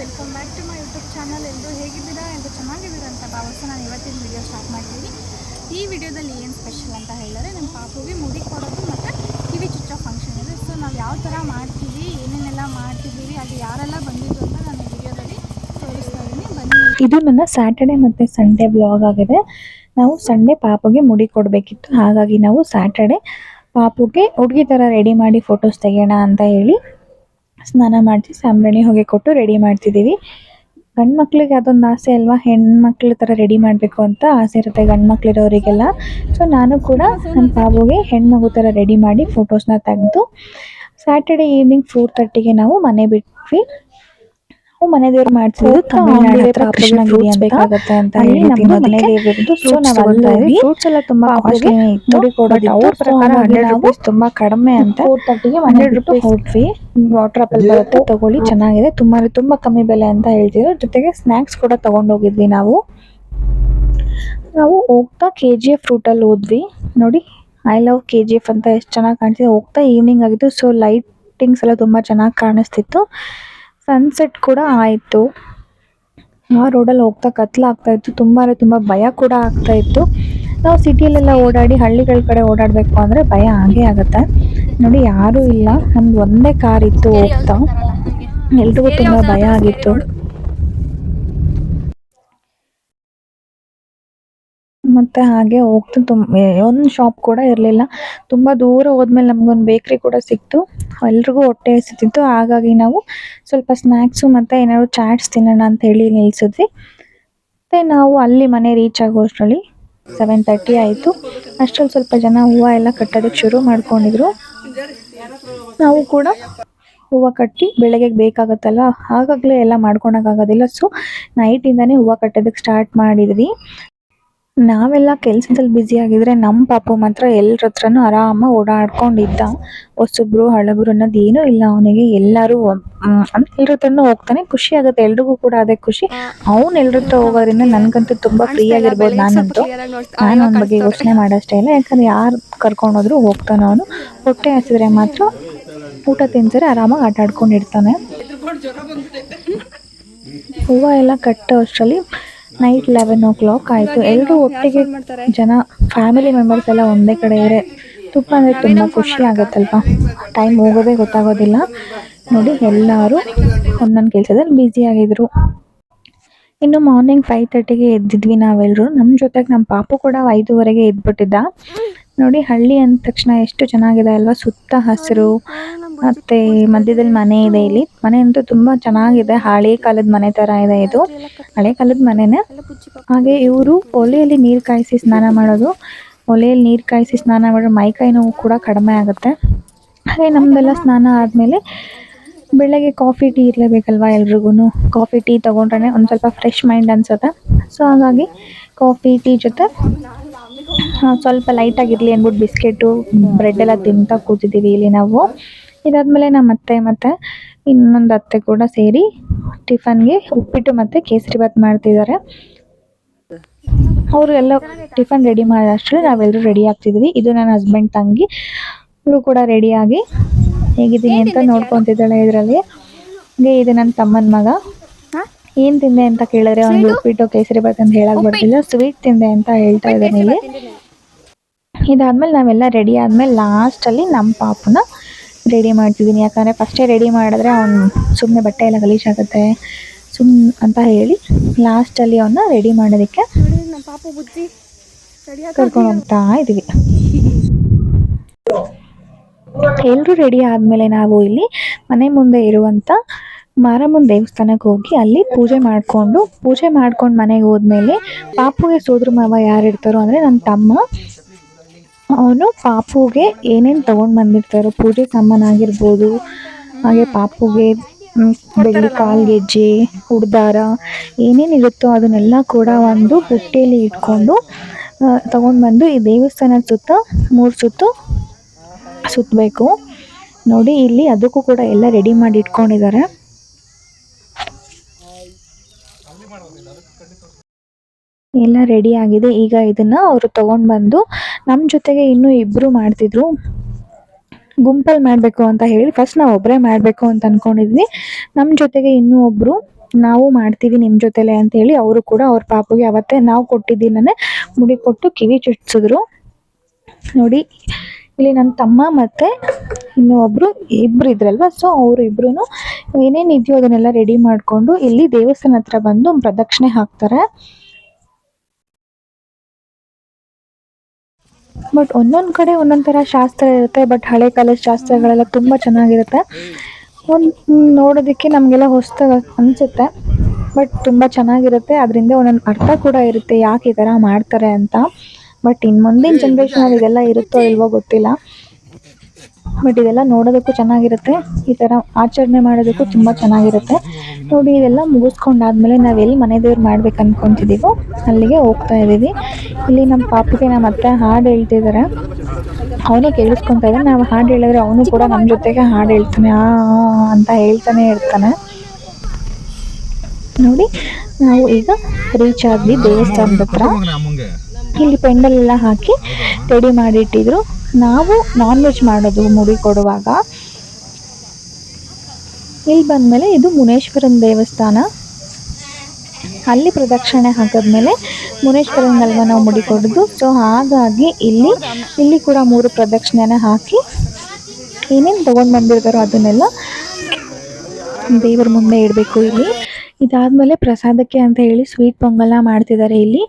Welcome back to my YouTube channel ಎಲ್ಲರೂ ಹೇಗಿದ್ದೀರಾ? ಎಲ್ಲರೂ ಚೆನ್ನಾಗಿದ್ದೀರಾ ಅಂತ ಭಾವಿಸ್ತಾ ನಾನು ಇವತ್ತಿನ ವಿಡಿಯೋ ಸ್ಟಾರ್ಟ್ ಮಾಡ್ತೀನಿ. ಈ ವಿಡಿಯೋದಲ್ಲಿ ಏನು ಸ್ಪೆಷಲ್ ಅಂತ ಹೇಳಿದ್ರೆ ನಮ್ಮ ಪಾಪುಗೆ ಮುಡಿ ಕೊಡೋದು ಮತ್ತು ಕಿವಿ ಚುಚ್ಚೋ ಫಂಕ್ಷನ್ ಇದೆ. ಸೊ ನಾವು ಯಾವ ಥರ ಮಾಡ್ತೀವಿ, ಏನೇನೆಲ್ಲ ಮಾಡ್ತಿದ್ದೀವಿ, ಅದು ಯಾರೆಲ್ಲ ಬಂದಿದ್ದು ಅಂತ ನಾನು ವಿಡಿಯೋದಲ್ಲಿ ತೋರಿಸ್ತಾ ಇದ್ದೀನಿ. ಬನ್ನಿ. ಇದು ನನ್ನ ಸ್ಯಾಟರ್ಡೆ ಮತ್ತು ಸಂಡೇ ಬ್ಲಾಗ್ ಆಗಿದೆ. ನಾವು ಸಂಡೇ ಪಾಪುಗೆ ಮುಡಿ ಕೊಡಬೇಕಿತ್ತು. ಹಾಗಾಗಿ ನಾವು ಸ್ಯಾಟರ್ಡೆ ಪಾಪುಗೆ ಹುಡುಗಿ ಥರ ರೆಡಿ ಮಾಡಿ ಫೋಟೋಸ್ ತೆಗೆಯೋಣ ಅಂತ ಹೇಳಿ ಸ್ನಾನ ಮಾಡಿಸಿ ಸಾಂಬ್ರಾಣಿ ಹೊಗೆ ಕೊಟ್ಟು ರೆಡಿ ಮಾಡ್ತಿದ್ದೀವಿ. ಗಂಡು ಮಕ್ಳಿಗೆ ಅದೊಂದು ಆಸೆ ಅಲ್ವಾ? ಹೆಣ್ಮಕ್ಳ ಥರ ರೆಡಿ ಮಾಡಬೇಕು ಅಂತ ಆಸೆ ಇರುತ್ತೆ ಗಂಡು ಮಕ್ಳಿರೋರಿಗೆಲ್ಲ. ಸೊ ನಾನು ಕೂಡ ನಮ್ಮ ಬಾಬುಗೆ ಹೆಣ್ಮಗು ಥರ ರೆಡಿ ಮಾಡಿ ಫೋಟೋಸ್ನ ತೆಗೆದು ಸ್ಯಾಟರ್ಡೆ ಈವ್ನಿಂಗ್ ಫೋರ್ ತರ್ಟಿಗೆ ನಾವು ಮನೆ ಬಿಟ್ವಿ. ಮನೆ ದೇವ್ರು ಮಾಡ್ತೀವಿ ತಮಿಳ್ನಾಡು ಹತ್ರ ಕೃಷ್ಣಗಿರಿ ಅಂತ ಬೇಕಾಗತ್ತೆ ಅಂತ ಅಲ್ಲಿ ಹೇಳಿ ನಮ್ದು ನಮ್ದು ಮನೆ ಮನೆ ದೇವ್ರದ್ದು ದೇವ್ರದ್ದು ಸೊ ನಾವು ತಗೊಂಡ್ವಿ. ಅಲ್ಲಿ ಫ್ರೂಟ್ಸ್ ಎಲ್ಲ ತುಂಬಾ ಕಾಸ್ಟ್ಲಿ ಇತ್ತು. ಮುಡಿ ಕೊಡೋದಿತ್ತು. ಬಟ್ ಅವ್ರ ಪ್ರಕಾರ ಹಾಗಾಗಿ ಹಂಡ್ರೆಡ್ ರುಪೀಸ್ ತುಂಬಾ ಕಡಿಮೆ ಅಂತ ಫೋರ್ ತರ್ಟಿಗೆ ಹಂಡ್ರೆಡ್ ರುಪೀಸ್ ಕೊಟ್ವಿ. ವಾಟರ್ ಆಪಲ್ ಬರುತ್ತೆ ತಗೊಳ್ಳಿ ಚೆನ್ನಾಗಿದೆ. ತುಂಬಾ ತುಂಬಾ ಕಮ್ಮಿ ಬೆಲೆ ಅಂತ ಹೇಳ್ತಿದ್ರು. ಜೊತೆಗೆ ಸ್ನಾಕ್ಸ್ ಕೂಡ ತಗೊಂಡೋಗಿದ್ವಿ ನಾವು. ನಾವು ಹೋಗ್ತಾ ಕೆ ಜಿ ಎಫ್ ರೂಟಲ್ಲಿ ಹೋದ್ವಿ. ನೋಡಿ I love K G F ಅಂತ ಎಷ್ಟು ಚೆನ್ನಾಗಿ ಕಾಣಿಸ್ತಿದೆ ಹೋಗ್ತಾ ಈವ್ನಿಂಗ್ ಆಗಿತ್ತು ಸೊ ಲೈಟಿಂಗ್ಸ್ ಎಲ್ಲ ತುಂಬಾ ಚೆನ್ನಾಗಿ ಕಾಣಿಸ್ತಿತ್ತು. ಸನ್ಸೆಟ್ ಕೂಡ ಆಯಿತು. ಆ ರೋಡಲ್ಲಿ ಹೋಗ್ತಾ ಕತ್ಲಾಗ್ತಾ ಇತ್ತು. ತುಂಬ ಅಂದರೆ ತುಂಬ ಭಯ ಕೂಡ ಆಗ್ತಾ ಇತ್ತು. ನಾವು ಸಿಟಿಯಲ್ಲೆಲ್ಲ ಓಡಾಡಿ, ಹಳ್ಳಿಗಳ ಕಡೆ ಓಡಾಡಬೇಕು ಅಂದರೆ ಭಯ ಆಗೇ ಆಗುತ್ತೆ. ನೋಡಿ, ಯಾರೂ ಇಲ್ಲ. ನಮ್ದು ಒಂದೇ ಕಾರ್ ಇತ್ತು, ಹೋಗ್ತಾ. ಎಲ್ರಿಗೂ ತುಂಬ ಭಯ ಆಗಿತ್ತು. ಮತ್ತೆ ಹಾಗೆ ಹೋಗ್ತಾ. ತುಂಬ ಒಂದು ಶಾಪ್ ಕೂಡ ಇರಲಿಲ್ಲ. ತುಂಬ ದೂರ ಹೋದ್ಮೇಲೆ ನಮಗೊಂದು ಬೇಕ್ರಿ ಕೂಡ ಸಿಕ್ತು. ಎಲ್ರಿಗೂ ಹೊಟ್ಟೆ ಹಸಿತಿತ್ತು. ಹಾಗಾಗಿ ನಾವು ಸ್ವಲ್ಪ ಸ್ನ್ಯಾಕ್ಸು ಮತ್ತು ಏನಾದ್ರು ಚಾಟ್ಸ್ ತಿನ್ನೋಣ ಅಂತ ಹೇಳಿ ನಿಲ್ಲಿಸಿದ್ವಿ ಮತ್ತು ನಾವು ಅಲ್ಲಿ ಮನೆ ರೀಚ್ ಆಗೋ ಅಷ್ಟರಲ್ಲಿ ಸೆವೆನ್ ತರ್ಟಿ ಆಯಿತು. ಅಷ್ಟರಲ್ಲಿ ಸ್ವಲ್ಪ ಜನ ಹೂವು ಎಲ್ಲ ಕಟ್ಟೋದಕ್ಕೆ ಶುರು ಮಾಡ್ಕೊಂಡಿದ್ರು. ನಾವು ಕೂಡ ಹೂವು ಕಟ್ಟಿ ಬೆಳಗ್ಗೆ ಬೇಕಾಗುತ್ತಲ್ಲ ಆಗಾಗಲೇ ಎಲ್ಲ ಮಾಡ್ಕೊಳಕ್ಕಾಗೋದಿಲ್ಲ ಸೊ ನೈಟಿಂದನೇ ಹೂವು ಕಟ್ಟೋದಕ್ಕೆ ಸ್ಟಾರ್ಟ್ ಮಾಡಿದ್ವಿ. ನಾವೆಲ್ಲ ಕೆಲಸದಲ್ಲಿ ಬ್ಯುಸಿ ಆಗಿದ್ರೆ ನಮ್ಮ ಪಾಪು ಮಾತ್ರ ಎಲ್ಲರ ಹತ್ರನೂ ಆರಾಮಾಗಿ ಓಡಾಡ್ಕೊಂಡಿದ್ದ. ಹೊಸಬ್ರು ಹಳಬ್ರು ಅನ್ನೋದು ಏನೂ ಇಲ್ಲ ಅವನಿಗೆ. ಎಲ್ಲರೂ ಅಂದ್ರೆ ಎಲ್ಲರ ಹತ್ರನೂ ಹೋಗ್ತಾನೆ. ಖುಷಿ ಆಗುತ್ತೆ. ಎಲ್ರಿಗೂ ಕೂಡ ಅದೇ ಖುಷಿ. ಅವ್ನು ಎಲ್ಲರ ಹತ್ರ ಹೋಗೋದ್ರಿಂದ ನನಗಂತೂ ತುಂಬಾ ಫ್ರೀ ಆಗಿರ್ಬೋದು ನಾನಂತೂ. ನಾನು ಅವನ ಬಗ್ಗೆ ಯೋಚನೆ ಮಾಡೋಷ್ಟೇ ಇಲ್ಲ. ಯಾಕಂದ್ರೆ ಯಾರು ಕರ್ಕೊಂಡೋದ್ರು ಹೋಗ್ತಾನೆ ಅವನು. ಹೊಟ್ಟೆ ಹಸಿದ್ರೆ ಮಾತ್ರ ಊಟ ತಿನ್ಸರೆ ಆರಾಮಾಗಿ ಆಟ ಆಡ್ಕೊಂಡಿರ್ತಾನೆ ಹೂವು ಎಲ್ಲ ಕಟ್ಟೋ ಅಷ್ಟರಲ್ಲಿ ನೈಟ್ ಲೆವೆನ್ ಓ ಕ್ಲಾಕ್ ಆಯಿತು ಎಲ್ಲರೂ ಒಟ್ಟಿಗೆ ಜನ ಫ್ಯಾಮಿಲಿ ಮೆಂಬರ್ಸ್ ಎಲ್ಲ ಒಂದೇ ಕಡೆ ಇದ್ರೆ ತುಪ್ಪ ಅಂದರೆ ತುಂಬ ಖುಷಿ ಆಗುತ್ತಲ್ವಾ? ಟೈಮ್ ಹೋಗೋದೇ ಗೊತ್ತಾಗೋದಿಲ್ಲ. ನೋಡಿ ಎಲ್ಲರೂ ಒಂದೊಂದು ಕೆಲಸದಲ್ಲಿ ಬ್ಯುಸಿ ಆಗಿದ್ರು. ಇನ್ನು ಮಾರ್ನಿಂಗ್ ಫೈವ್ ತರ್ಟಿಗೆ ಎದ್ದಿದ್ವಿ ನಾವೆಲ್ಲರೂ ನಮ್ಮ ಜೊತೆಗೆ ನಮ್ಮ ಪಾಪು ಕೂಡ ಐದುವರೆಗೆ ಎದ್ಬಿಟ್ಟಿದ್ದ. ನೋಡಿ ಹಳ್ಳಿ ಅಂದ ತಕ್ಷಣ ಎಷ್ಟು ಚೆನ್ನಾಗಿದೆ ಅಲ್ವಾ? ಸುತ್ತ ಹಸಿರು, ಮತ್ತೆ ಮಧ್ಯದಲ್ಲಿ ಮನೆ ಇದೆ ಇಲ್ಲಿ. ಮನೆ ಅಂತೂ ತುಂಬಾ ಚೆನ್ನಾಗಿದೆ. ಹಳೆ ಕಾಲದ ಮನೆ ತರ ಇದೆ ಇದು. ಹಳೆ ಕಾಲದ ಮನೆನೇ. ಹಾಗೆ ಇವರು ಒಲೆಯಲ್ಲಿ ನೀರು ಕಾಯಿಸಿ ಸ್ನಾನ ಮಾಡೋದು. ಒಲೆಯಲ್ಲಿ ನೀರು ಕಾಯಿಸಿ ಸ್ನಾನ ಮಾಡಿದ್ರೆ ಮೈಕೈ ನೋವು ಕೂಡ ಕಡಿಮೆ ಆಗುತ್ತೆ. ಹಾಗೆ ನಮ್ದೆಲ್ಲ ಸ್ನಾನ ಆದ್ಮೇಲೆ ಬೆಳಗ್ಗೆ ಕಾಫಿ, ಟೀ ಇರಲೇಬೇಕಲ್ವಾ ಎಲ್ರಿಗೂ ಕಾಫಿ, ಟೀ ತೊಗೊಂಡ್ರೆ ಒಂದು ಸ್ವಲ್ಪ ಫ್ರೆಶ್ ಮೈಂಡ್ ಅನ್ಸುತ್ತೆ. ಸೊ ಹಾಗಾಗಿ ಕಾಫಿ, ಟೀ ಜೊತೆ ಸ್ವಲ್ಪ ಲೈಟಾಗಿರಲಿ ಅಂದ್ಬಿಟ್ಟು ಬಿಸ್ಕೆಟು ಬ್ರೆಡ್ ಎಲ್ಲ ತಿಂತಾ ಕೂತಿದ್ದೀವಿ ಇಲ್ಲಿ ನಾವು. ಇದಾದ್ಮೇಲೆ ನಮ್ಮ ಅತ್ತೆ ಮತ್ತೆ ಇನ್ನೊಂದು ಅತ್ತೆ ಕೂಡ ಸೇರಿ ಟಿಫನ್ಗೆ ಉಪ್ಪಿಟ್ಟು ಮತ್ತೆ ಕೇಸರಿ ಬಾತ್ ಮಾಡ್ತಿದ್ದಾರೆ. ಅವರು ಎಲ್ಲ ಟಿಫನ್ ರೆಡಿ ಮಾಡಿದ ಅಷ್ಟರಲ್ಲಿ ನಾವೆಲ್ಲರೂ ರೆಡಿ ಆಗ್ತಿದ್ವಿ. ಇದು ನನ್ನ ಹಸ್ಬೆಂಡ್ ತಂಗಿ. ಅವರು ಕೂಡ ರೆಡಿಯಾಗಿ ಹೇಗಿದ್ದೀನಿ ಅಂತ ನೋಡ್ಕೊತಿದ್ದಾಳೆ ಇದರಲ್ಲಿ. ಹಾಗೆ ಇದು ನನ್ನ ತಮ್ಮನ ಮಗ. ಏನು ತಿಂದೆ ಅಂತ ಕೇಳಿದ್ರೆ ಒಂದು ಉಪ್ಪಿಟ್ಟು ಕೇಸರಿ ಬಾತ್ ಅಂತ ಹೇಳಕ್ ಬರ್ತಿಲ್ಲ. ಸ್ವೀಟ್ ತಿಂದೆ ಅಂತ ಹೇಳ್ತಾ ಇದ್ದಾನೆ ಇಲ್ಲಿ. ಇದಾದ್ಮೇಲೆ ನಾವೆಲ್ಲ ರೆಡಿ ಆದ್ಮೇಲೆ ಲಾಸ್ಟಲ್ಲಿ ನಮ್ಮ ಪಾಪನ ರೆಡಿ ಮಾಡ್ತಿದ್ದೀನಿ ಯಾಕಂದರೆ ಫಸ್ಟೇ ರೆಡಿ ಮಾಡಿದ್ರೆ ಅವ್ನು ಸುಮ್ಮನೆ ಬಟ್ಟೆ ಎಲ್ಲ ಗಲೀಜಾಗುತ್ತೆ ಸುಮ್ ಅಂತ ಹೇಳಿ ಲಾಸ್ಟಲ್ಲಿ ಅವನ್ನ ರೆಡಿ ಮಾಡೋದಕ್ಕೆ ಕರ್ಕೊಂಡು ಹೋಗ್ತಾ ಇದೀವಿ ಎಲ್ಲರೂ ರೆಡಿ ಆದಮೇಲೆ ನಾವು ಇಲ್ಲಿ ಮನೆ ಮುಂದೆ ಇರುವಂಥ ಮಾರಮ್ಮನ ದೇವಸ್ಥಾನಕ್ಕೆ ಹೋಗಿ ಅಲ್ಲಿ ಪೂಜೆ ಮಾಡಿಕೊಂಡು, ಪೂಜೆ ಮಾಡ್ಕೊಂಡು ಮನೆಗೆ ಹೋದ್ಮೇಲೆ ಪಾಪುಗೆ ಸೋದ್ರ ಮಾವ ಯಾರು ಇರ್ತಾರೋ ಅಂದರೆ ನನ್ನ ತಮ್ಮ. ಅವನು ಪಾಪುಗೆ ಏನೇನು ತೊಗೊಂಡು ಬಂದಿರ್ತಾರೋ, ಪೂಜೆ ಸಾಮಾನು ಆಗಿರ್ಬೋದು, ಹಾಗೆ ಪಾಪುಗೆ ಬೆಳ್ಳಿ ಕಾಲ್ಗೆಜ್ಜೆ ಉಡ್ದಾರ ಏನೇನಿರುತ್ತೋ ಅದನ್ನೆಲ್ಲ ಕೂಡ ಒಂದು ಬುಟ್ಟಿಯಲ್ಲಿ ಇಟ್ಕೊಂಡು ತೊಗೊಂಡು ಬಂದು ಈ ದೇವಸ್ಥಾನದ ಸುತ್ತ, ಮೂರು ಸುತ್ತು ಸುತ್ತಬೇಕು ನೋಡಿ, ಇಲ್ಲಿ ಅದಕ್ಕೂ ಕೂಡ ಎಲ್ಲ ರೆಡಿ ಮಾಡಿ ಇಟ್ಕೊಂಡಿದ್ದಾರೆ. ಎಲ್ಲ ರೆಡಿ ಆಗಿದೆ. ಈಗ ಇದನ್ನ ಅವರು ತಗೊಂಡ್ ಬಂದು ನಮ್ಮ ಜೊತೆಗೆ ಇನ್ನೂ ಇಬ್ಬರು ಮಾಡ್ತಿದ್ರು. ಗುಂಪಲ್ಲಿ ಮಾಡಬೇಕು ಅಂತ ಹೇಳಿ ಫಸ್ಟ್ ನಾವು ಒಬ್ಬರೇ ಮಾಡಬೇಕು ಅಂತ ಅಂದ್ಕೊಂಡಿದ್ವಿ ನಮ್ಮ ಜೊತೆಗೆ ಇನ್ನೂ ಒಬ್ಬರು ನಾವು ಮಾಡ್ತೀವಿ ನಿಮ್ಮ ಜೊತೆಲೆ ಅಂತ ಹೇಳಿ ಅವರು ಕೂಡ ಅವ್ರ ಪಾಪುಗೆ ಅವತ್ತೇ ನಾವು ಕೊಟ್ಟಿದ್ದೀನೇ ಮುಡಿ ಕೊಟ್ಟು ಕಿವಿ ಚುಚ್ಚಿದ್ರು ನೋಡಿ, ಇಲ್ಲಿ ನನ್ನ ತಮ್ಮ ಮತ್ತೆ ಇನ್ನೂ ಒಬ್ಬರು ಇಬ್ಬರು ಇದ್ರಲ್ವ? ಸೊ ಅವರು ಇಬ್ಬರೂ ಏನೇನು ಇದೆಯೋ ಅದನ್ನೆಲ್ಲ ರೆಡಿ ಮಾಡಿಕೊಂಡು ಇಲ್ಲಿ ದೇವಸ್ಥಾನ ಹತ್ರ ಬಂದು ಪ್ರದಕ್ಷಿಣೆ ಹಾಕ್ತಾರೆ. ಬಟ್ ಒಂದೊಂದು ಕಡೆ ಒಂದೊಂದು ಥರ ಶಾಸ್ತ್ರ ಇರುತ್ತೆ ಬಟ್ ಹಳೆ ಕಾಲದ ಶಾಸ್ತ್ರಗಳೆಲ್ಲ ತುಂಬ ಚೆನ್ನಾಗಿರುತ್ತೆ. ಒಂದು ನೋಡೋದಕ್ಕೆ ನಮಗೆಲ್ಲ ಹೊಸ್ದಾಗಿ ಅನಿಸುತ್ತೆ ಬಟ್ ತುಂಬ ಚೆನ್ನಾಗಿರುತ್ತೆ. ಅದರಿಂದ ಒಂದೊಂದು ಅರ್ಥ ಕೂಡ ಇರುತ್ತೆ, ಯಾಕೆ ಈ ಥರ ಮಾಡ್ತಾರೆ ಅಂತ. ಬಟ್ ಇನ್ನು ಮುಂದಿನ ಜನ್ರೇಷನಲ್ಲಿ ಇದೆಲ್ಲ ಇರುತ್ತೋ ಇಲ್ವೋ ಗೊತ್ತಿಲ್ಲ. ಬಟ್ ಇದೆಲ್ಲ ನೋಡೋದಕ್ಕೂ ಚೆನ್ನಾಗಿರುತ್ತೆ. ಈ ಥರ ಆಚರಣೆ ಮಾಡೋದಕ್ಕೂ ತುಂಬ ಚೆನ್ನಾಗಿರುತ್ತೆ. ನೋಡಿ ಇದೆಲ್ಲ ಮುಗಿಸ್ಕೊಂಡಾದ್ಮೇಲೆ ನಾವು ಎಲ್ಲಿ ಮನೆ ದೇವ್ರು ಮಾಡ್ಬೇಕು ಅಂದ್ಕೊತಿದ್ದೀವೋ ಅಲ್ಲಿಗೆ ಹೋಗ್ತಾ ಇದ್ದೀವಿ. ಇಲ್ಲಿ ನಮ್ಮ ಪಾಪಿಗೆ ನಮ್ಮ ಅತ್ತೆ ಹಾಡು ಹೇಳ್ತಿದ್ದಾರೆ. ಅವನೇ ಕೇಳಿಸ್ಕೊತಾ ಇದ್ದಾನೆ. ನಾವು ಹಾಡು ಹೇಳಿದ್ರೆ ಅವನು ಕೂಡ ನಮ್ಮ ಜೊತೆಗೆ ಹಾಡು ಹೇಳ್ತಾನೆ. ಆ ಆ ಅಂತ ಹೇಳ್ತಾನೆ ಇರ್ತಾನೆ. ನೋಡಿ ನಾವು ಈಗ ರೀಚ್ ಆದ್ವಿ ದೇವಸ್ಥಾನದ ಹತ್ರ. ಇಲ್ಲಿ ಪೆಂಡಲ್ ಎಲ್ಲ ಹಾಕಿ ರೆಡಿ ಮಾಡಿಟ್ಟಿದ್ರು. ನಾವು ನಾನ್ ವೆಜ್ ಮಾಡೋದು ಮುಡಿ ಕೊಡುವಾಗ, ಇಲ್ಲಿ ಬಂದಮೇಲೆ ಇದು ಮುನೇಶ್ವರನ ದೇವಸ್ಥಾನ. ಅಲ್ಲಿ ಪ್ರದಕ್ಷಿಣೆ ಹಾಕಿದ್ಮೇಲೆ ಮುನೇಶ್ವರನಲ್ವ ನಾವು ಮುಡಿ ಕೊಡೋದು. ಸೊ ಹಾಗಾಗಿ ಇಲ್ಲಿ ಇಲ್ಲಿ ಕೂಡ ಮೂರು ಪ್ರದಕ್ಷಿಣೆನ ಹಾಕಿ ಏನೇನು ತೊಗೊಂಡು ಬಂದಿರ್ತಾರೋ ಅದನ್ನೆಲ್ಲ ದೇವರ ಮುಂದೆ ಇಡಬೇಕು ಇಲ್ಲಿ. ಇದಾದ್ಮೇಲೆ ಪ್ರಸಾದಕ್ಕೆ ಅಂತ ಹೇಳಿ ಸ್ವೀಟ್ ಪೊಂಗಲ್ನ ಮಾಡ್ತಿದ್ದಾರೆ ಇಲ್ಲಿ.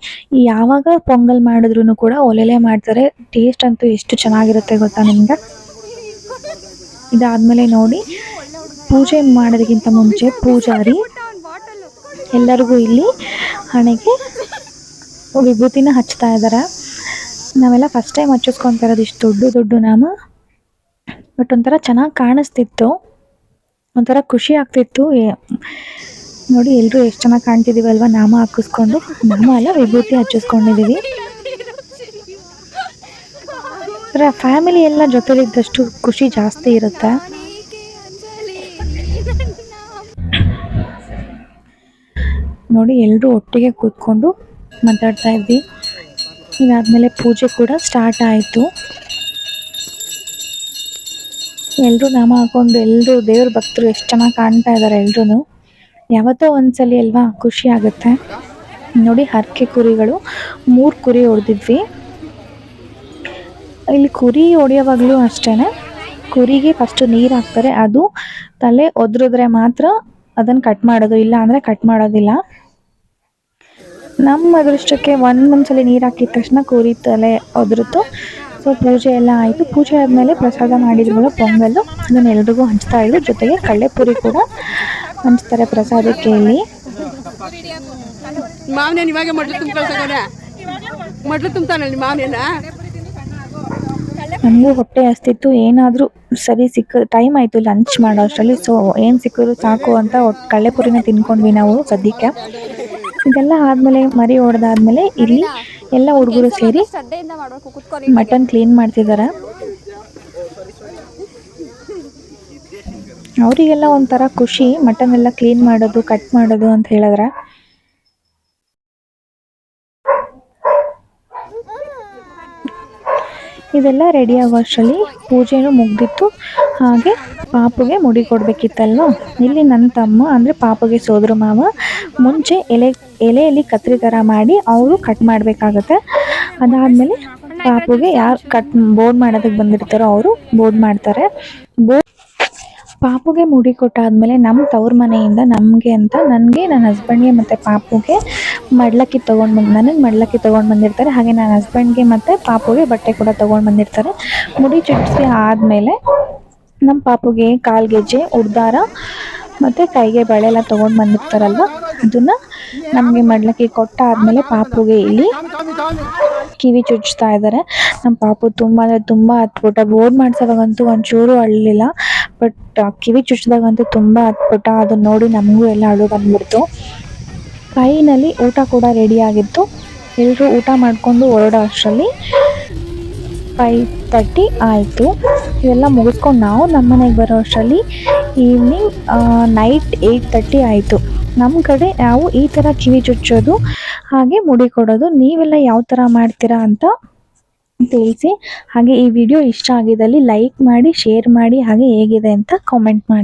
ಯಾವಾಗ ಪೊಂಗಲ್ ಮಾಡಿದ್ರು ಕೂಡ ಒಲೆಲೆ ಮಾಡ್ತಾರೆ. ಟೇಸ್ಟ್ ಅಂತೂ ಎಷ್ಟು ಚೆನ್ನಾಗಿರುತ್ತೆ ಗೊತ್ತಾ ನಿಮ್ಗೆ? ಇದಾದ್ಮೇಲೆ ನೋಡಿ, ಪೂಜೆ ಮಾಡೋದಕ್ಕಿಂತ ಮುಂಚೆ ಪೂಜಾರಿ ಎಲ್ಲರಿಗೂ ಇಲ್ಲಿ ಹಣೆಗೆ ವಿಭೂತಿನ ಹಚ್ತಾ ಇದ್ದಾರೆ. ನಾವೆಲ್ಲ ಫಸ್ಟ್ ಟೈಮ್ ಹಚ್ಚಿಸ್ಕೊತಾ ಇರೋದು ಇಷ್ಟು ದೊಡ್ಡ ದೊಡ್ಡ ನಾಮ. ಬಟ್ ಒಂಥರ ಚೆನ್ನಾಗಿ ಕಾಣಿಸ್ತಿತ್ತು. ಒಂಥರ ಖುಷಿ ಆಗ್ತಿತ್ತು. ನೋಡಿ ಎಲ್ಲರೂ ಎಷ್ಟು ಚೆನ್ನಾಗಿ ಕಾಣ್ತಿದೀವಲ್ವಾ? ನಾಮ ಹಾಕಿಸ್ಕೊಂಡು. ನಾಮ ಅಲ್ಲ, ವಿಭೂತಿ ಹಚ್ಚಿಸ್ಕೊಂಡಿದೀವಿ. ಒಂಥರ ಫ್ಯಾಮಿಲಿ ಎಲ್ಲ ಜೊತೆಲಿದ್ದಷ್ಟು ಖುಷಿ ಜಾಸ್ತಿ ಇರುತ್ತೆ? ನೋಡಿ ಎಲ್ಲರೂ ಒಟ್ಟಿಗೆ ಕೂತ್ಕೊಂಡು ಮಾತಾಡ್ತಾ ಇದ್ವಿ. ಇದಾದ್ಮೇಲೆ ಪೂಜೆ ಕೂಡ ಸ್ಟಾರ್ಟ್ ಆಯಿತು. ಎಲ್ಲರೂ ನಾಮ ಹಾಕೊಂಡು ಎಲ್ಲರೂ ದೇವ್ರ ಭಕ್ತರು ಎಷ್ಟು ಚೆನ್ನಾಗಿ ಕಾಣ್ತಾ ಇದ್ದಾರೆ ಎಲ್ರೂ ಯಾವತ್ತೋ ಒಂದ್ಸಲಿ ಅಲ್ವಾ ಖುಷಿ ಆಗುತ್ತೆ. ನೋಡಿ ಹರಕೆ ಕುರಿಗಳು, ಮೂರು ಕುರಿ ಹೊಡೆದಿದ್ವಿ. ಇಲ್ಲಿ ಕುರಿ ಹೊಡೆಯೋವಾಗಲೂ ಅಷ್ಟೇ ಕುರಿಗೆ ಫಸ್ಟು ನೀರು ಹಾಕ್ತಾರೆ. ಅದು ತಲೆ ಒದ್ರಿದ್ರೆ ಮಾತ್ರ ಅದನ್ನು ಕಟ್ ಮಾಡೋದು ಇಲ್ಲ ಅಂದರೆ ಕಟ್ ಮಾಡೋದಿಲ್ಲ. ನಮ್ಮ ಅದೃಷ್ಟಕ್ಕೆ ಒಂದೊಂದ್ಸಲಿ ನೀರು ಹಾಕಿದ ತಕ್ಷಣ ಕುರಿ ತಲೆ ಒದ್ರಿತು ಸೊ ಪೂಜೆ ಎಲ್ಲ ಆಯಿತು. ಪೂಜೆ ಆದಮೇಲೆ ಪ್ರಸಾದ ಮಾಡಿದ್ರು ಪೊಂಗಲ್ಲು ಅದನ್ನ ಎಲ್ರಿಗೂ ಹಂಚ್ತಾ ಇದ್ರು ಜೊತೆಗೆ ಕಳ್ಳೆಪುರಿ ಕೂಡ. ಹಂಚ್ತಾರೆ ಪ್ರಸಾದಕ್ಕೆ ಇಲ್ಲಿ ಮಾವನೇನು ಇವಾಗೆ ಮಡ್ಲು ಮಡ್ಲು ತುಂಬ್ತಾನಲ್ಲಿ ಮಾವನೇನ ನನಗೂ ಹೊಟ್ಟೆ ಹಸ್ತಿತ್ತು ಏನಾದರೂ ಸರಿ ಸಿಕ್ಕ ಟೈಮ್ ಆಯಿತು ಲಂಚ್ ಮಾಡೋ ಅಷ್ಟರಲ್ಲಿ ಸೊ ಏನು ಸಿಕ್ಕಿದ್ರು ಸಾಕು ಅಂತ ಒಟ್ಟು ಕಳ್ಳೆಪುರಿನ ತಿನ್ಕೊಂಡ್ವಿ ನಾವು ಸದ್ಯಕ್ಕೆ. ಇದೆಲ್ಲ ಆದಮೇಲೆ ಮರಿ ಹೊಡೆದಾದ್ಮೇಲೆ ಇಲ್ಲಿ ಎಲ್ಲ ಹುಡುಗರು ಸೇರಿ ಮಟನ್ ಕ್ಲೀನ್ ಮಾಡ್ತಿದ್ದಾರೆ ಅವರಿಗೆಲ್ಲ ಒಂಥರ ಖುಷಿ ಮಟನ್ ಎಲ್ಲ ಕ್ಲೀನ್ ಮಾಡೋದು ಕಟ್ ಮಾಡೋದು ಅಂತ ಹೇಳಿದ್ರೆ? ಇದೆಲ್ಲ ರೆಡಿ ಆಗೋಷ್ಟರಲ್ಲಿ ಪೂಜೆನೂ ಮುಗ್ದಿತ್ತು. ಹಾಗೆ ಪಾಪುಗೆ ಮುಡಿ ಕೊಡಬೇಕಿತ್ತಲ್ವ? ಇಲ್ಲಿ ನನ್ನ ತಮ್ಮ ಅಂದರೆ ಪಾಪುಗೆ ಸೋದ್ರ ಮಾವ, ಮುಂಚೆ ಎಲೆ, ಎಲೆಯಲ್ಲಿ ಕತ್ರಿ ಥರ ಮಾಡಿ ಅವರು ಕಟ್ ಮಾಡಬೇಕಾಗತ್ತೆ. ಅದಾದಮೇಲೆ ಪಾಪುಗೆ ಯಾರು ಕಟ್ ಬೋರ್ಡ್ ಮಾಡೋದಕ್ಕೆ ಬಂದಿರ್ತಾರೋ ಅವರು ಬೋರ್ಡ್ ಮಾಡ್ತಾರೆ. ಬೋರ್ಡ್ ಪಾಪುಗೆ ಮುಡಿ ಕೊಟ್ಟಾದ್ಮೇಲೆ ನಮ್ಮ ತವ್ರ ಮನೆಯಿಂದ ನಮಗೆ ಅಂತ ನನಗೆ ನನ್ನ ಹಸ್ಬೆಂಡ್ಗೆ ಮತ್ತು ಪಾಪುಗೆ ಮಡ್ಲಕ್ಕಿ ತೊಗೊಂಡು ಬಂದು, ನನಗೆ ಮಡ್ಲಕ್ಕಿ ತೊಗೊಂಡು ಬಂದಿರ್ತಾರೆ. ಹಾಗೆ ನನ್ನ ಹಸ್ಬೆಂಡ್ಗೆ ಮತ್ತು ಪಾಪುಗೆ ಬಟ್ಟೆ ಕೂಡ ತೊಗೊಂಡು ಬಂದಿರ್ತಾರೆ. ಮುಡಿ ಚುಟ್ಟಿಸಿ ಆದಮೇಲೆ ನಮ್ಮ ಪಾಪುಗೆ ಕಾಲ್ಗೆಜ್ಜೆ ಉಡ್ದಾರ ಮತ್ತು ಕೈಗೆ ಬಳೆ ಎಲ್ಲ ತೊಗೊಂಡು ಬಂದಿರ್ತಾರಲ್ವ? ಅದನ್ನು ನಮಗೆ ಮಡ್ಲಕ್ಕಿ ಕೊಟ್ಟಾದಮೇಲೆ ಪಾಪುಗೆ ಇಲ್ಲಿ ಕಿವಿ ಚುಚ್ತಾ ಇದ್ದಾರೆ ನಮ್ಮ ಪಾಪು ತುಂಬ ಅಂದರೆ ತುಂಬ ಹತ್ಬಿಟ್ಟ ಬೋರ್ಡ್ ಮಾಡ್ಸೋವಾಗಂತೂ ಒಂಚೂರು ಅಳಲಿಲ್ಲ ಬಟ್ ಕಿವಿ ಚುಚ್ಚಿದಾಗಂತೂ ತುಂಬ ಅದ್ಭುತ. ಅದನ್ನ ನೋಡಿ ನಮಗೂ ಎಲ್ಲ ಅಳು ಬಂದ್ಬಿಡ್ತು. ಕೈನಲ್ಲಿ ಊಟ ಕೂಡ ರೆಡಿ ಆಗಿತ್ತು. ಎಲ್ಲರೂ ಊಟ ಮಾಡಿಕೊಂಡು ಹೊರಡೋ ಅಷ್ಟರಲ್ಲಿ ಫೈವ್ ತರ್ಟಿ ಆಯಿತು. ಇವೆಲ್ಲ ಮುಗಿಸ್ಕೊಂಡು ನಾವು ನಮ್ಮ ಮನೆಗೆ ಬರೋ ಅಷ್ಟರಲ್ಲಿ ಈವ್ನಿಂಗ್ ನೈಟ್ ಏಯ್ಟ್ ತರ್ಟಿ ಆಯಿತು. ನಮ್ಮ ಕಡೆ ನಾವು ಈ ಥರ ಕಿವಿ ಚುಚ್ಚೋದು, ಹಾಗೆ ಮುಡಿ ಕೊಡೋದು. ನೀವೆಲ್ಲ ಯಾವ ಥರ ಮಾಡ್ತೀರಾ ಅಂತ ತಿಳಿಸಿ. ಹಾಗೆ ಈ ವಿಡಿಯೋ ಇಷ್ಟ ಆಗಿದ್ದಲ್ಲಿ ಲೈಕ್ ಮಾಡಿ ಶೇರ್ ಮಾಡಿ, ಹಾಗೆ ಹೇಗಿದೆ ಅಂತ ಕಾಮೆಂಟ್ ಮಾಡಿ.